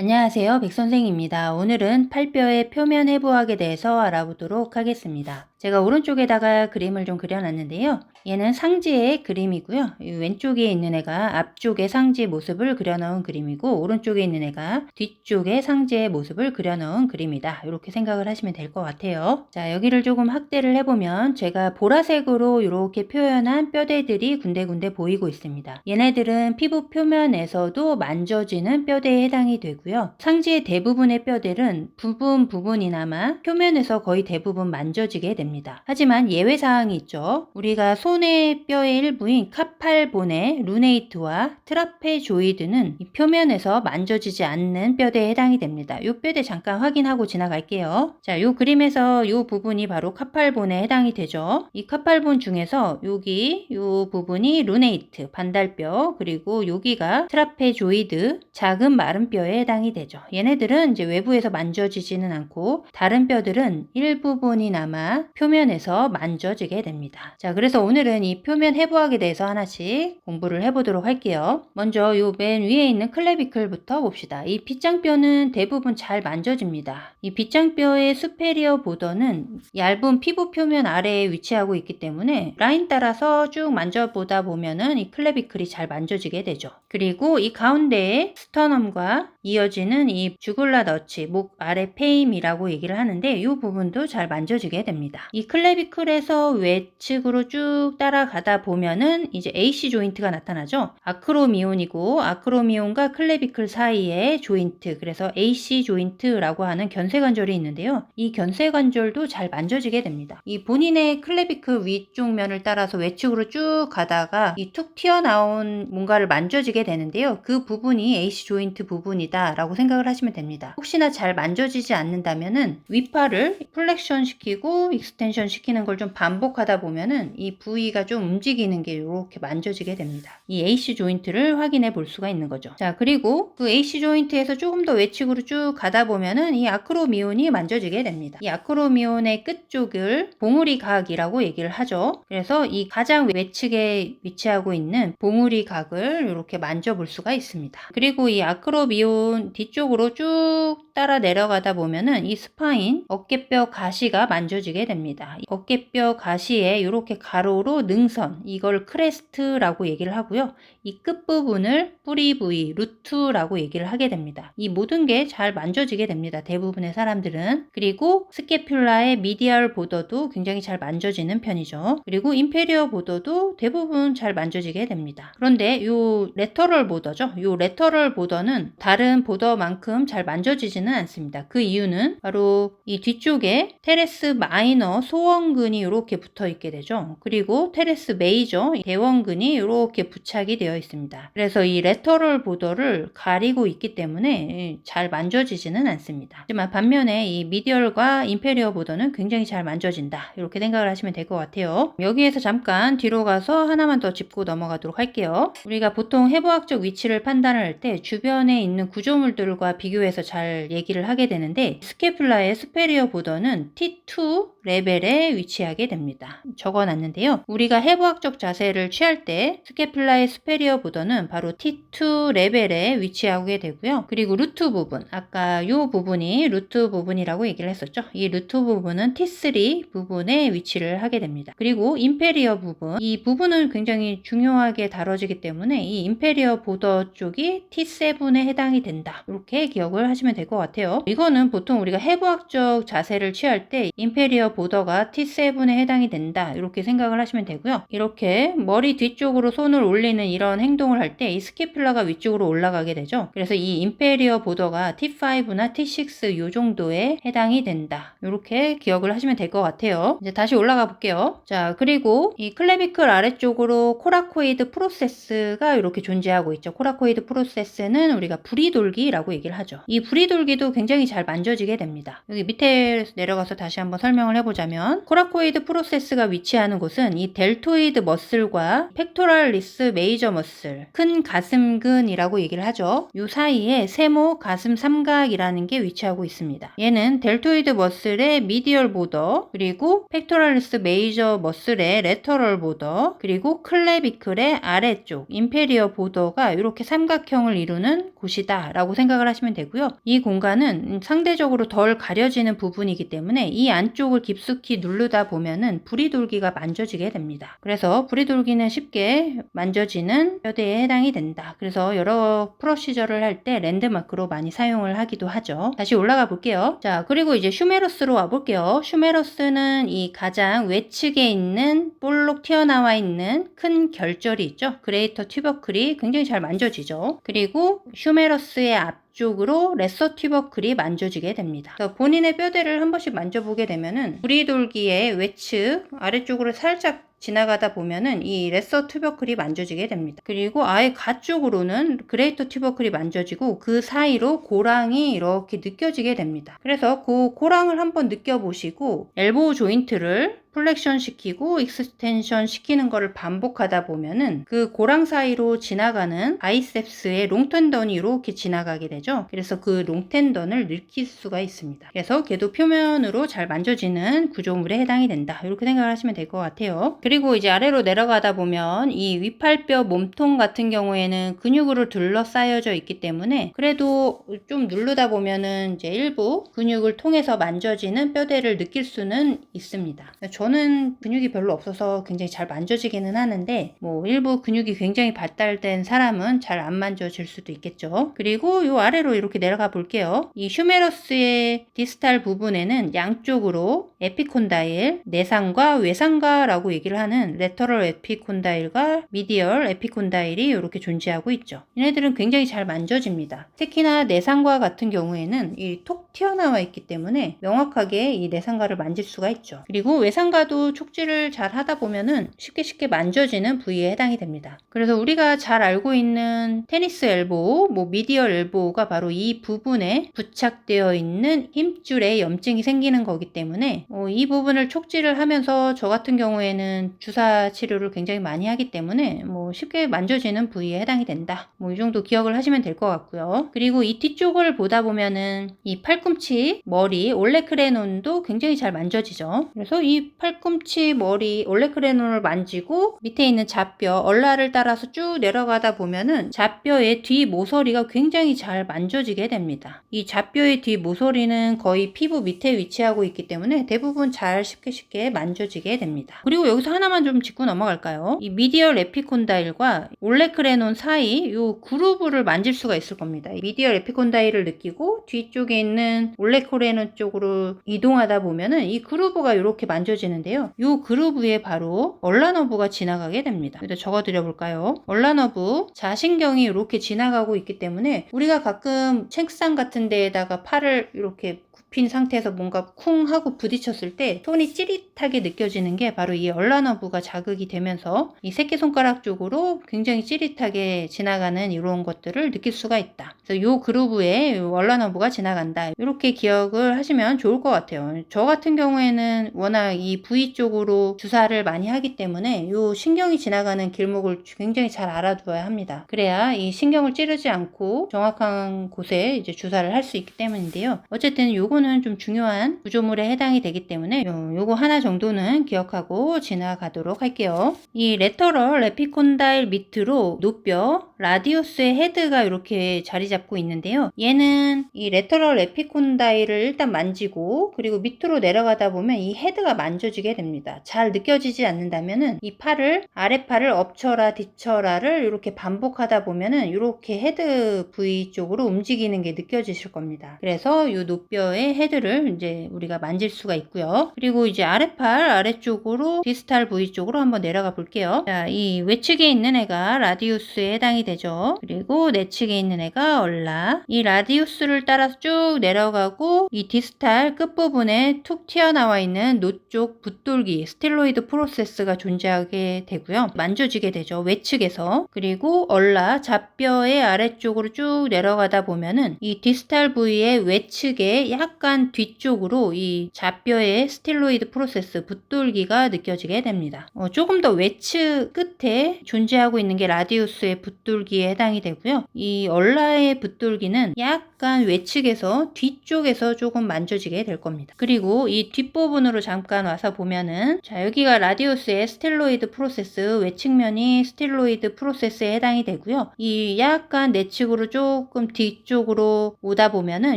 안녕하세요. 백선생입니다. 오늘은 팔뼈의 표면 해부학에 대해서 알아보도록 하겠습니다. 제가 오른쪽에다가 그림을 좀 그려놨는데요. 얘는 상지의 그림이고요. 이 왼쪽에 있는 애가 앞쪽의 상지의 모습을 그려놓은 그림이고 오른쪽에 있는 애가 뒤쪽의 상지의 모습을 그려놓은 그림이다. 이렇게 생각을 하시면 될 것 같아요. 자 여기를 조금 확대를 해보면 제가 보라색으로 이렇게 표현한 뼈대들이 군데군데 보이고 있습니다. 얘네들은 피부 표면에서도 만져지는 뼈대에 해당이 되고요. 상지의 대부분의 뼈들은 부분 부분이나마 표면에서 거의 대부분 만져지게 됩니다. 하지만 예외 사항이 있죠. 우리가 손의 뼈의 일부인 카팔보네, 루네이트와 트라페조이드는 이 표면에서 만져지지 않는 뼈대에 해당이 됩니다. 이 뼈대 잠깐 확인하고 지나갈게요. 자, 이 그림에서 이 부분이 바로 카팔본에 해당이 되죠. 이 카팔본 중에서 여기 이 부분이 루네이트, 반달뼈, 그리고 여기가 트라페조이드, 작은 마른 뼈에 해당이 되죠. 얘네들은 이제 외부에서 만져지지는 않고 다른 뼈들은 일부분이나마 표면에서 만져지게 됩니다. 자, 그래서 오늘은 이 표면 해부학에 대해서 하나씩 공부를 해보도록 할게요. 먼저 이맨 위에 있는 클레비클부터 봅시다. 이 빗장뼈는 대부분 잘 만져집니다. 이 빗장뼈의 수페리어 보더는 얇은 피부 표면 아래에 위치하고 있기 때문에 라인 따라서 쭉 만져보다 보면은 이 클레비클이 잘 만져지게 되죠. 그리고 이 가운데에 스터넘과 이어지는 이 주글라 너치, 목 아래 페임이라고 얘기를 하는데 이 부분도 잘 만져지게 됩니다. 이 클레비클에서 외측으로 쭉 따라가다 보면은 이제 AC 조인트가 나타나죠. 아크로미온이고 아크로미온과 클레비클 사이에 조인트, 그래서 AC 조인트라고 하는 견쇄관절이 있는데요. 이 견쇄관절도 잘 만져지게 됩니다. 이 본인의 클레비클 위쪽 면을 따라서 외측으로 쭉 가다가 이 툭 튀어나온 뭔가를 만져지게 되는데요. 그 부분이 AC 조인트 부분이다 라고 생각을 하시면 됩니다. 혹시나 잘 만져지지 않는다면은 위파를 플렉션 시키고 익스텐션 시키는 걸 좀 반복하다 보면은 이 부위가 좀 움직이는 게 이렇게 만져지게 됩니다. 이 AC 조인트를 확인해 볼 수가 있는 거죠. 자, 그리고 그 AC 조인트에서 조금 더 외측으로 쭉 가다 보면은 이 아크로미온이 만져지게 됩니다. 이 아크로미온의 끝 쪽을 봉우리 각이라고 얘기를 하죠. 그래서 이 가장 외측에 위치하고 있는 봉우리 각을 이렇게 만져볼 수가 있습니다. 그리고 이 아크로미온 뒤쪽으로 쭉 따라 내려가다 보면은 이 스파인 어깨뼈 가시가 만져지게 됩니다. 이 어깨뼈 가시에 이렇게 가로로 능선 이걸 크레스트라고 얘기를 하고요. 이 끝부분을 뿌리 부위 루트라고 얘기를 하게 됩니다. 이 모든 게 잘 만져지게 됩니다. 대부분의 사람들은 그리고 스케퓰라의 미디얼 보더도 굉장히 잘 만져지는 편이죠. 그리고 인페리어 보더도 대부분 잘 만져지게 됩니다. 그런데 요 레터럴 보더죠. 요 레터럴 보더는 다른 보더만큼 잘 만져지지는 않습니다. 그 이유는 바로 이 뒤쪽에 테레스 마이너 소원근이 이렇게 붙어 있게 되죠. 그리고 테레스 메이저 대원근이 이렇게 부착이 되어 있습니다. 그래서 이 레터럴 보더를 가리고 있기 때문에 잘 만져지지는 않습니다. 하지만 반면에 이 미디얼과 인페리어 보더는 굉장히 잘 만져진다. 이렇게 생각을 하시면 될 것 같아요. 여기에서 잠깐 뒤로 가서 하나만 더 짚고 넘어가도록 할게요. 우리가 보통 해부학적 위치를 판단을 할때 주변에 있는 구조물들과 비교해서 잘 얘기를 하게 되는데 스케플라의 스페리어 보더는 T2 레벨에 위치하게 됩니다. 적어놨는데요. 우리가 해부학적 자세를 취할 때 스케플라의 스페리어 보더는 바로 T2 레벨에 위치하게 되고요. 그리고 루트 부분, 아까 이 부분이 루트 부분이라고 얘기를 했었죠. 이 루트 부분은 T3 부분에 위치를 하게 됩니다. 그리고 임페리어 부분, 이 부분은 굉장히 중요하게 다뤄지기 때문에 이 임페리어 보더 쪽이 T7에 해당이 된다. 이렇게 기억을 하시면 될 것 같아요. 이거는 보통 우리가 해부학적 자세를 취할 때 임페리어 보더가 T7에 해당이 된다. 이렇게 생각을 하시면 되고요. 이렇게 머리 뒤쪽으로 손을 올리는 이런 행동을 할 때 이 스키플라가 위쪽으로 올라가게 되죠. 그래서 이 임페리어 보더가 T5나 T6 이 정도에 해당이 된다. 이렇게 기억을 하시면 될 것 같아요. 이제 다시 올라가 볼게요. 자, 그리고 이 클레비클 아래쪽으로 코라코이드 프로세스가 이렇게 존재하고 있죠. 코라코이드 프로세스는 우리가 부리돌기라고 얘기를 하죠. 이 부리돌기도 굉장히 잘 만져지게 됩니다. 여기 밑에 내려가서 다시 한번 설명을 해보자면 코라코이드 프로세스가 위치하는 곳은 이 델토이드 머슬과 팩토랄리스 메이저 머슬, 큰 가슴근이라고 얘기를 하죠. 이 사이에 세모 가슴 삼각이라는 게 위치하고 있습니다. 얘는 델토이드 머슬의 미디얼 보더, 그리고 팩토랄리스 메이저 머슬의 레터럴 보더, 그리고 클레비클의 아래쪽 인페리어 보더가 이렇게 삼각형을 이루는 곳이다. 된다라고 생각을 하시면 되고요. 이 공간은 상대적으로 덜 가려지는 부분이기 때문에 이 안쪽을 깊숙이 누르다 보면은 불이 돌기가 만져지게 됩니다. 그래서 불이 돌기는 쉽게 만져지는 뼈대에 해당이 된다. 그래서 여러 프로시저를 할 때 랜드마크로 많이 사용을 하기도 하죠. 다시 올라가 볼게요. 자, 그리고 이제 슈메러스로 와 볼게요. 슈메러스는 이 가장 외측에 있는 볼록 튀어나와 있는 큰 결절이 있죠. 그레이터 튜버클이 굉장히 잘 만져지죠. 그리고 슈메러스 의 앞쪽으로 레서 튜버클이 만져지게 됩니다. 본인의 뼈대를 한 번씩 만져보게 되면은 불이 돌기의 외측 아래쪽으로 살짝 지나가다 보면은 이 레서 튜버클이 만져지게 됩니다. 그리고 아예 가쪽으로는 그레이터 튜버클이 만져지고 그 사이로 고랑이 이렇게 느껴지게 됩니다. 그래서 그 고랑을 한번 느껴보시고 엘보우 조인트를 플렉션 시키고 익스텐션 시키는 거를 반복하다 보면은 그 고랑 사이로 지나가는 바이셉스의 롱텐던이 이렇게 지나가게 되죠. 그래서 그 롱텐던을 느낄 수가 있습니다. 그래서 걔도 표면으로 잘 만져지는 구조물에 해당이 된다. 이렇게 생각을 하시면 될 것 같아요. 그리고 이제 아래로 내려가다 보면 이 위팔뼈 몸통 같은 경우에는 근육으로 둘러싸여져 있기 때문에 그래도 좀 누르다 보면은 이제 일부 근육을 통해서 만져지는 뼈대를 느낄 수는 있습니다. 저는 근육이 별로 없어서 굉장히 잘 만져지기는 하는데 뭐 일부 근육이 굉장히 발달된 사람은 잘 안 만져질 수도 있겠죠. 그리고 이 아래로 이렇게 내려가 볼게요. 이 휴메러스의 디스탈 부분에는 양쪽으로 에피콘다일, 내상과 외상과라고 얘기를 하는 레터럴 에피콘다일과 미디얼 에피콘다일이 이렇게 존재하고 있죠. 얘네들은 굉장히 잘 만져집니다. 특히나 내상과 같은 경우에는 이 톡 튀어나와 있기 때문에 명확하게 이 내상과를 만질 수가 있죠. 그리고 외상 과도 촉지를 잘 하다 보면은 쉽게 쉽게 만져지는 부위에 해당이 됩니다. 그래서 우리가 잘 알고 있는 테니스 엘보, 뭐 미디얼 엘보가 바로 이 부분에 부착되어 있는 힘줄에 염증이 생기는 거기 때문에 어, 이 부분을 촉지를 하면서 저 같은 경우에는 주사 치료를 굉장히 많이 하기 때문에 뭐 쉽게 만져지는 부위에 해당이 된다. 뭐 이 정도 기억을 하시면 될 것 같고요. 그리고 이 뒤쪽을 보다 보면은 이 팔꿈치, 머리, 올레크레논도 굉장히 잘 만져지죠. 그래서 이 팔꿈치, 머리, 올레크레논을 만지고 밑에 있는 잡뼈, 얼라를 따라서 쭉 내려가다 보면은 잡뼈의 뒤 모서리가 굉장히 잘 만져지게 됩니다. 이 잡뼈의 뒤 모서리는 거의 피부 밑에 위치하고 있기 때문에 대부분 잘 쉽게 쉽게 만져지게 됩니다. 그리고 여기서 하나만 좀 짚고 넘어갈까요? 이 미디얼 에피콘다일과 올레크레논 사이 이 그루브를 만질 수가 있을 겁니다. 이 미디얼 에피콘다일을 느끼고 뒤쪽에 있는 올레크레논 쪽으로 이동하다 보면은 이 그루브가 이렇게 만져지는 데요. 이 그루브에 바로 얼라너브가 지나가게 됩니다. 그래서 적어드려 볼까요? 얼라너브 자신경이 이렇게 지나가고 있기 때문에 우리가 가끔 책상 같은 데에다가 팔을 이렇게 굽힌 상태에서 뭔가 쿵 하고 부딪혔을 때 손이 찌릿하게 느껴지는 게 바로 이 얼라너브가 자극이 되면서 이 새끼손가락 쪽으로 굉장히 찌릿하게 지나가는 이런 것들을 느낄 수가 있다. 그래서 요 그루브에 요 얼라너브가 지나간다. 이렇게 기억을 하시면 좋을 것 같아요. 저 같은 경우에는 워낙 이 부위 쪽으로 주사를 많이 하기 때문에 요 신경이 지나가는 길목을 굉장히 잘 알아두어야 합니다. 그래야 이 신경을 찌르지 않고 정확한 곳에 이제 주사를 할 수 있기 때문인데요. 어쨌든 요 거는 좀 중요한 구조물에 해당이 되기 때문에 요, 요거 하나 정도는 기억하고 지나가도록 할게요. 이 레터럴 에피콘다일 밑으로 노뼈 라디우스의 헤드가 이렇게 자리 잡고 있는데요. 얘는 이 레터럴 에피콘다일을 일단 만지고 그리고 밑으로 내려가다 보면 이 헤드가 만져지게 됩니다. 잘 느껴지지 않는다면은 이 팔을 아래팔을 엎쳐라 뒤쳐라를 이렇게 반복하다 보면은 이렇게 헤드 부위 쪽으로 움직이는 게 느껴지실 겁니다. 그래서 이 노뼈의 헤드를 이제 우리가 만질 수가 있고요. 그리고 이제 아래팔 아래쪽으로 디스탈 부위 쪽으로 한번 내려가 볼게요. 자, 이 외측에 있는 애가 라디우스에 해당이 되죠. 그리고 내측에 있는 애가 얼라. 이 라디우스를 따라서 쭉 내려가고 이 디스탈 끝부분에 툭 튀어나와 있는 노쪽 붓돌기 스텔로이드 프로세스가 존재하게 되고요. 만져지게 되죠. 외측에서. 그리고 얼라 잡뼈의 아래쪽으로 쭉 내려가다 보면은 이 디스탈 부위의 외측에 약간 뒤쪽으로 이 잡뼈의 스텔로이드 프로세스 붓돌기가 느껴지게 됩니다. 어, 조금 더 외측 끝에 존재하고 있는 게 라디우스의 붓돌기 붓돌기에 해당이 되고요. 이 얼라의 붓돌기는 약간 외측에서 뒤쪽에서 조금 만져지게 될 겁니다. 그리고 이 뒷부분으로 잠깐 와서 보면은 자 여기가 라디오스의 스텔로이드 프로세스 외측면이 스텔로이드 프로세스에 해당이 되고요. 이 약간 내측으로 조금 뒤쪽으로 오다 보면은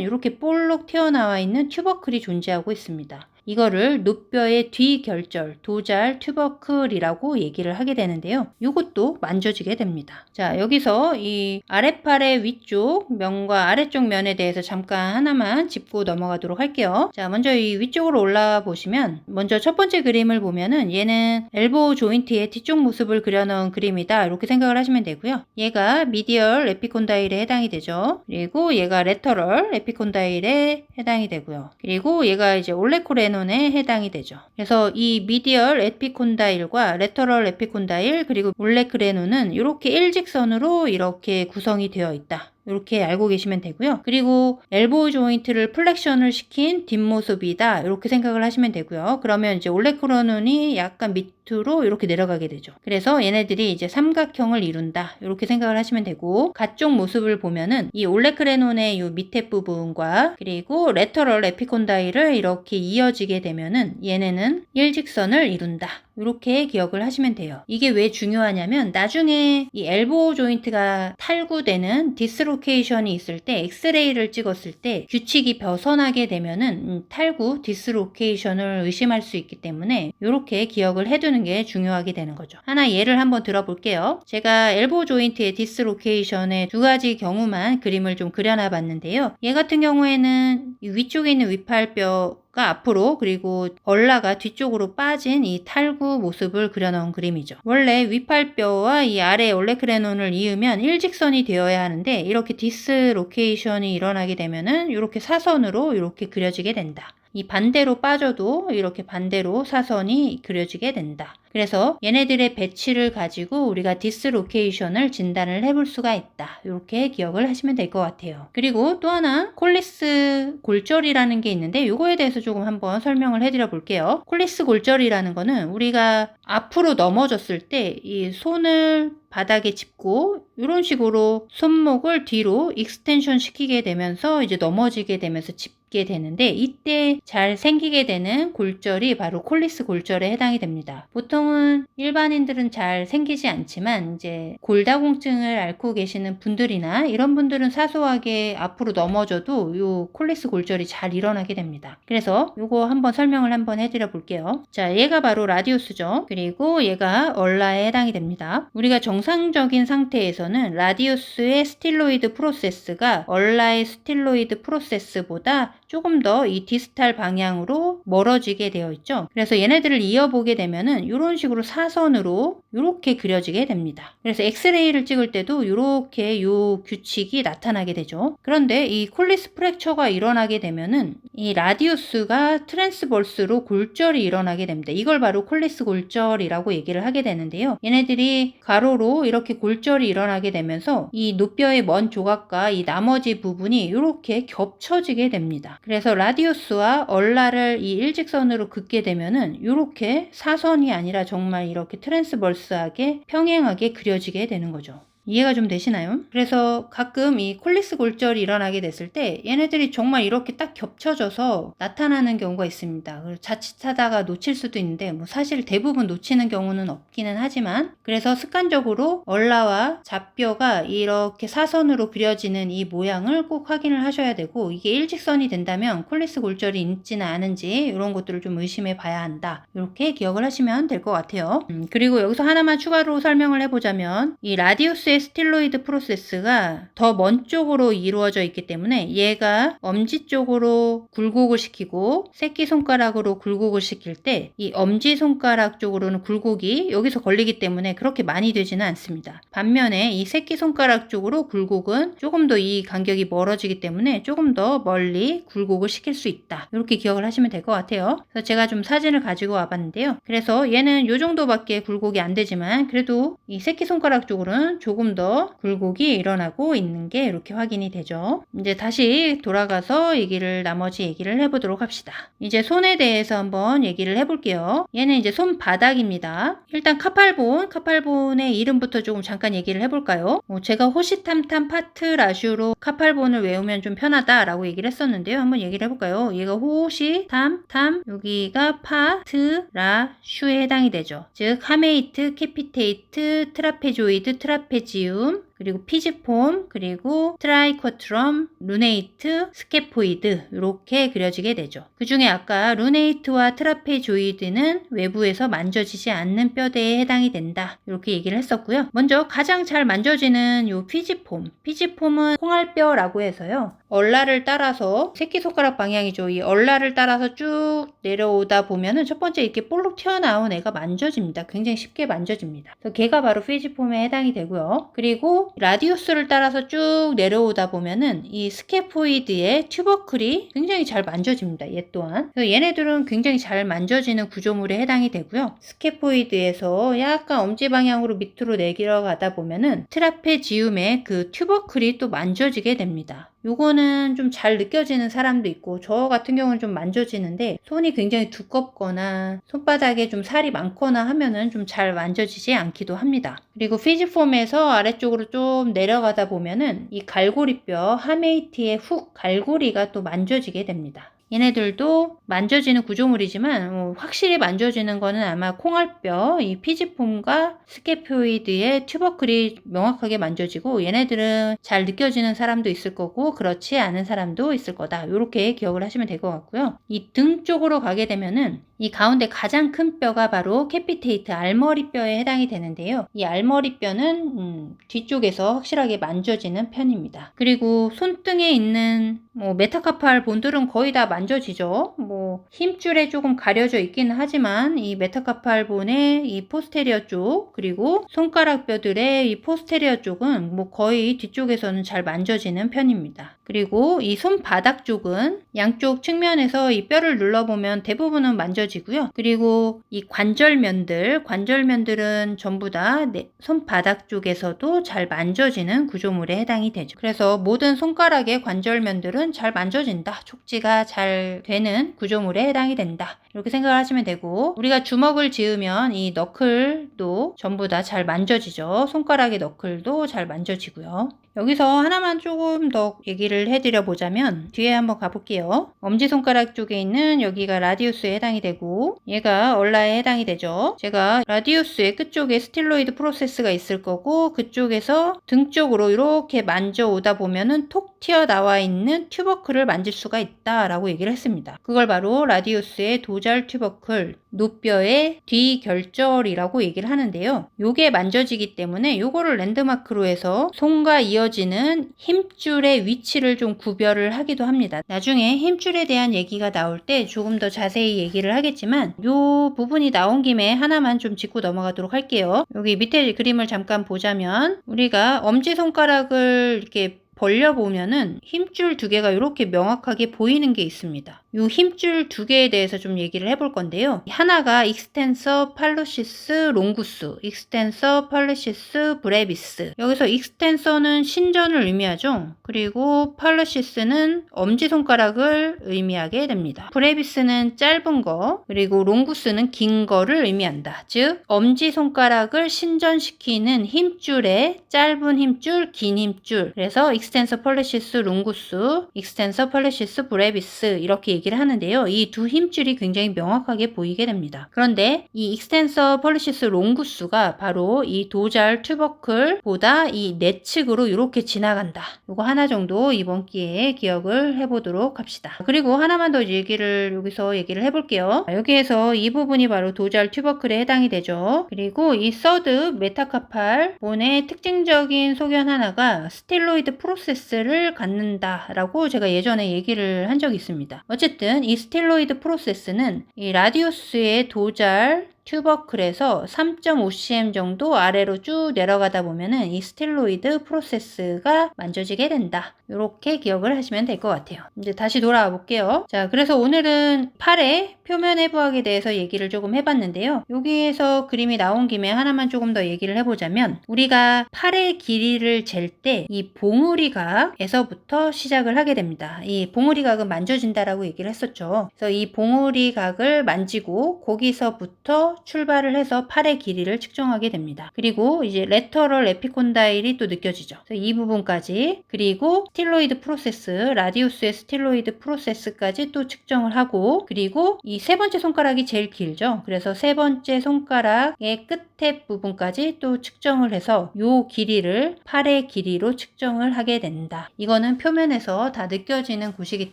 이렇게 볼록 튀어나와 있는 튜버클이 존재하고 있습니다. 이거를 노뼈의 뒤결절, 도잘, 튜버클이라고 얘기를 하게 되는데요. 이것도 만져지게 됩니다. 자, 여기서 이 아랫팔의 위쪽 면과 아래쪽 면에 대해서 잠깐 하나만 짚고 넘어가도록 할게요. 자, 먼저 이 위쪽으로 올라와 보시면 먼저 첫 번째 그림을 보면은 얘는 엘보 조인트의 뒤쪽 모습을 그려놓은 그림이다. 이렇게 생각을 하시면 되고요. 얘가 미디얼 에피콘다일에 해당이 되죠. 그리고 얘가 레터럴 에피콘다일에 해당이 되고요. 그리고 얘가 이제 올레코 레 레논에 해당이 되죠. 그래서 이 미디얼 에피콘다일과 레터럴 에피콘다일 그리고 몰레크레논은 이렇게 일직선으로 이렇게 구성이 되어 있다. 이렇게 알고 계시면 되고요. 그리고 엘보 조인트를 플렉션을 시킨 뒷모습이다. 이렇게 생각을 하시면 되고요. 그러면 이제 올레크레논이 약간 밑 으로 이렇게 내려가게 되죠. 그래서 얘네들이 이제 삼각형을 이룬다. 이렇게 생각을 하시면 되고 가쪽 모습을 보면은 이 올레크레논의 이 밑에 부분과 그리고 레터럴 에피콘다일을 이렇게 이어지게 되면은 얘네는 일직선을 이룬다. 이렇게 기억을 하시면 돼요. 이게 왜 중요하냐면 나중에 이 엘보 조인트가 탈구되는 디스로케이션이 있을 때 엑스레이를 찍었을 때 규칙이 벗어나게 되면은 음, 탈구 디스로케이션을 의심할 수 있기 때문에 이렇게 기억을 해두는 게 중요하게 되는 거죠. 하나 예를 한번 들어볼게요. 제가 엘보 조인트의 디스로케이션의 두 가지 경우만 그림을 좀 그려놔 봤는데요. 얘 같은 경우에는 위쪽에 있는 위팔뼈 가 앞으로 그리고 얼라가 뒤쪽으로 빠진 이 탈구 모습을 그려놓은 그림이죠. 원래 위팔뼈와 이 아래 올레크레논을 이으면 일직선이 되어야 하는데 이렇게 디스로케이션이 일어나게 되면은 이렇게 사선으로 이렇게 그려지게 된다. 이 반대로 빠져도 이렇게 반대로 사선이 그려지게 된다. 그래서 얘네들의 배치를 가지고 우리가 디스로케이션을 진단을 해볼 수가 있다. 이렇게 기억을 하시면 될 것 같아요. 그리고 또 하나 콜리스 골절이라는 게 있는데 이거에 대해서 조금 한번 설명을 해드려 볼게요. 콜리스 골절이라는 거는 우리가 앞으로 넘어졌을 때 이 손을 바닥에 짚고 이런 식으로 손목을 뒤로 익스텐션 시키게 되면서 이제 넘어지게 되면서 짚 게 되는데 이때 잘 생기게 되는 골절이 바로 콜리스 골절에 해당이 됩니다. 보통은 일반인들은 잘 생기지 않지만 이제 골다공증을 앓고 계시는 분들이나 이런 분들은 사소하게 앞으로 넘어져도 이 콜리스 골절이 잘 일어나게 됩니다. 그래서 이거 한번 설명을 한번 해드려 볼게요. 자, 얘가 바로 라디우스죠. 그리고 얘가 얼라에 해당이 됩니다. 우리가 정상적인 상태에서는 라디우스의 스틸로이드 프로세스가 얼라의 스틸로이드 프로세스보다 조금 더 이 디스탈 방향으로 멀어지게 되어 있죠. 그래서 얘네들을 이어보게 되면은 이런 식으로 사선으로 이렇게 그려지게 됩니다. 그래서 엑스레이를 찍을 때도 이렇게 요 규칙이 나타나게 되죠. 그런데 이 콜리스 프랙처가 일어나게 되면은 이 라디우스가 트랜스벌스로 골절이 일어나게 됩니다. 이걸 바로 콜리스 골절이라고 얘기를 하게 되는데요. 얘네들이 가로로 이렇게 골절이 일어나게 되면서 이 노뼈의 먼 조각과 이 나머지 부분이 이렇게 겹쳐지게 됩니다. 그래서 라디우스와 얼라를 이 일직선으로 긋게 되면은 이렇게 사선이 아니라 정말 이렇게 트랜스벌스하게 평행하게 그려지게 되는 거죠. 이해가 좀 되시나요? 그래서 가끔 이 콜리스 골절이 일어나게 됐을 때 얘네들이 정말 이렇게 딱 겹쳐져서 나타나는 경우가 있습니다. 자칫하다가 놓칠 수도 있는데 뭐 사실 대부분 놓치는 경우는 없기는 하지만 그래서 습관적으로 얼라와 잡뼈가 이렇게 사선으로 그려지는 이 모양을 꼭 확인을 하셔야 되고 이게 일직선이 된다면 콜리스 골절이 있지는 않은지 이런 것들을 좀 의심해 봐야 한다. 이렇게 기억을 하시면 될 것 같아요. 음, 그리고 여기서 하나만 추가로 설명을 해보자면 이 라디우스 스틸로이드 프로세스가 더 먼 쪽으로 이루어져 있기 때문에 얘가 엄지 쪽으로 굴곡을 시키고 새끼손가락으로 굴곡을 시킬 때 이 엄지손가락 쪽으로는 굴곡이 여기서 걸리기 때문에 그렇게 많이 되지는 않습니다. 반면에 이 새끼손가락 쪽으로 굴곡은 조금 더 이 간격이 멀어지기 때문에 조금 더 멀리 굴곡을 시킬 수 있다. 이렇게 기억을 하시면 될 것 같아요. 그래서 제가 좀 사진을 가지고 와봤는데요. 그래서 얘는 이 정도밖에 굴곡이 안 되지만 그래도 이 새끼손가락 쪽으로는 조금 조금 더 굴곡이 일어나고 있는 게 이렇게 확인이 되죠. 이제 다시 돌아가서 얘기를 나머지 얘기를 해보도록 합시다. 이제 손에 대해서 한번 얘기를 해볼게요. 얘는 이제 손바닥입니다. 일단 카팔본, 카팔본의 이름부터 조금 잠깐 얘기를 해볼까요? 어, 제가 호시탐탐 파트 라슈로 카팔본을 외우면 좀 편하다라고 얘기를 했었는데요. 한번 얘기를 해볼까요? 얘가 호시탐탐 여기가 파트 라슈에 해당이 되죠. 즉 하메이트, 캐피테이트, 트라페조이드, 트라페지 움 그리고 피지폼, 그리고 트라이쿼트럼, 루네이트, 스케포이드 이렇게 그려지게 되죠. 그 중에 아까 루네이트와 트라페조이드는 외부에서 만져지지 않는 뼈대에 해당이 된다. 이렇게 얘기를 했었고요. 먼저 가장 잘 만져지는 요 피지폼. 피지폼은 콩알뼈라고 해서요. 얼라를 따라서 새끼손가락 방향이죠. 이 얼라를 따라서 쭉 내려오다 보면은 첫 번째 이렇게 볼록 튀어나온 애가 만져집니다. 굉장히 쉽게 만져집니다. 그래서 걔가 바로 피지폼에 해당이 되고요. 그리고 라디우스를 따라서 쭉 내려오다 보면은 이 스케포이드의 튜버클이 굉장히 잘 만져집니다. 얘 또한. 그래서 얘네들은 굉장히 잘 만져지는 구조물에 해당이 되고요. 스케포이드에서 약간 엄지 방향으로 밑으로 내려가다 보면은 트라페지움의 그 튜버클이 또 만져지게 됩니다. 요거는 좀 잘 느껴지는 사람도 있고 저 같은 경우는 좀 만져지는데 손이 굉장히 두껍거나 손바닥에 좀 살이 많거나 하면은 좀 잘 만져지지 않기도 합니다. 그리고 피지폼에서 아래쪽으로 좀 내려가다 보면은 이 갈고리뼈 하메이티의 훅 갈고리가 또 만져지게 됩니다. 얘네들도 만져지는 구조물이지만 어, 확실히 만져지는 거는 아마 콩알뼈, 이 피지폼과 스케포이드의 튜버클이 명확하게 만져지고 얘네들은 잘 느껴지는 사람도 있을 거고 그렇지 않은 사람도 있을 거다. 이렇게 기억을 하시면 될 것 같고요. 이 등 쪽으로 가게 되면은 이 가운데 가장 큰 뼈가 바로 캐피테이트 알머리뼈에 해당이 되는데요. 이 알머리뼈는 음, 뒤쪽에서 확실하게 만져지는 편입니다. 그리고 손등에 있는 뭐 메타카팔 본들은 거의 다 만져지죠. 뭐 힘줄에 조금 가려져 있기는 하지만 이 메타카팔 본의 이 포스테리어 쪽 그리고 손가락 뼈들의 이 포스테리어 쪽은 뭐 거의 뒤쪽에서는 잘 만져지는 편입니다. 그리고 이 손바닥 쪽은 양쪽 측면에서 이 뼈를 눌러보면 대부분은 만져지고요. 그리고 이 관절면들, 관절면들은 전부 다 손바닥 쪽에서도 잘 만져지는 구조물에 해당이 되죠. 그래서 모든 손가락의 관절면들은 잘 만져진다. 촉지가 잘 되는 구조물에 해당이 된다. 이렇게 생각을 하시면 되고 우리가 주먹을 지으면 이 너클도 전부 다 잘 만져지죠. 손가락의 너클도 잘 만져지고요. 여기서 하나만 조금 더 얘기를 해드려 보자면 뒤에 한번 가볼게요. 엄지손가락 쪽에 있는 여기가 라디우스에 해당이 되고 얘가 얼라에 해당이 되죠. 제가 라디우스의 끝쪽에 스틸로이드 프로세스가 있을 거고 그쪽에서 등 쪽으로 이렇게 만져 오다 보면은 톡 튀어나와 있는 튜버클을 만질 수가 있다라고 얘기를 했습니다. 그걸 바로 라디우스의 도잘 튜버클, 노뼈의 뒤결절이라고 얘기를 하는데요. 요게 만져지기 때문에 요거를 랜드마크로 해서 손과 이어지는 힘줄의 위치를 좀 구별을 하기도 합니다. 나중에 힘줄에 대한 얘기가 나올 때 조금 더 자세히 얘기를 하겠지만 요 부분이 나온 김에 하나만 좀 짚고 넘어가도록 할게요. 여기 밑에 그림을 잠깐 보자면 우리가 엄지손가락을 이렇게 벌려보면은 힘줄 두 개가 이렇게 명확하게 보이는 게 있습니다. 이 힘줄 두 개에 대해서 좀 얘기를 해볼 건데요. 하나가 익스텐서 팔로시스 롱구스, 익스텐서 팔로시스 브레비스. 여기서 익스텐서는 신전을 의미하죠. 그리고 팔로시스는 엄지손가락을 의미하게 됩니다. 브레비스는 짧은 거, 그리고 롱구스는 긴 거를 의미한다. 즉, 엄지손가락을 신전시키는 힘줄에 짧은 힘줄, 긴 힘줄. 그래서 익스텐서 팔로시스 롱구스, 익스텐서 팔로시스 브레비스 이렇게 얘기를 하는데요. 이 두 힘줄이 굉장히 명확하게 보이게 됩니다. 그런데 이 익스텐서 펄리시스 롱구스가 바로 이 도잘 튜버클보다 이 내측으로 이렇게 지나간다. 이거 하나 정도 이번 기회에 기억을 해보도록 합시다. 그리고 하나만 더 얘기를 여기서 얘기를 해볼게요. 여기에서 이 부분이 바로 도잘 튜버클에 해당이 되죠. 그리고 이 서드 메타카팔 본의 특징적인 소견 하나가 스틸로이드 프로세스를 갖는다라고 제가 예전에 얘기를 한 적이 있습니다. 어쨌든 어쨌든 이 스틸로이드 프로세스는 이 라디우스의 도잘 튜버클에서 3.5cm 정도 아래로 쭉 내려가다 보면은 이 스틸로이드 프로세스가 만져지게 된다. 이렇게 기억을 하시면 될 것 같아요. 이제 다시 돌아와 볼게요. 자, 그래서 오늘은 팔의 표면 해부학에 대해서 얘기를 조금 해봤는데요. 여기에서 그림이 나온 김에 하나만 조금 더 얘기를 해보자면 우리가 팔의 길이를 잴 때 이 봉우리 각에서부터 시작을 하게 됩니다. 이 봉우리 각은 만져진다라고 얘기를 했었죠. 그래서 이 봉우리 각을 만지고 거기서부터 출발을 해서 팔의 길이를 측정하게 됩니다. 그리고 이제 레터럴 에피콘다일이 또 느껴지죠. 이 부분까지 그리고 스틸로이드 프로세스, 라디우스의 스틸로이드 프로세스까지 또 측정을 하고 그리고 이 세 번째 손가락이 제일 길죠. 그래서 세 번째 손가락의 끝 에 부분까지 또 측정을 해서 요 길이를 팔의 길이로 측정을 하게 된다. 이거는 표면에서 다 느껴지는 곳이기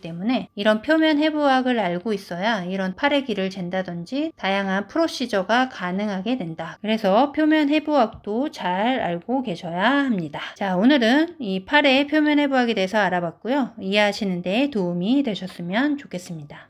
때문에 이런 표면 해부학을 알고 있어야 이런 팔의 길을 잰다든지 다양한 프로시저가 가능하게 된다. 그래서 표면 해부학도 잘 알고 계셔야 합니다. 자, 오늘은 이 팔의 표면 해부학에 대해서 알아봤고요. 이해하시는 데 도움이 되셨으면 좋겠습니다.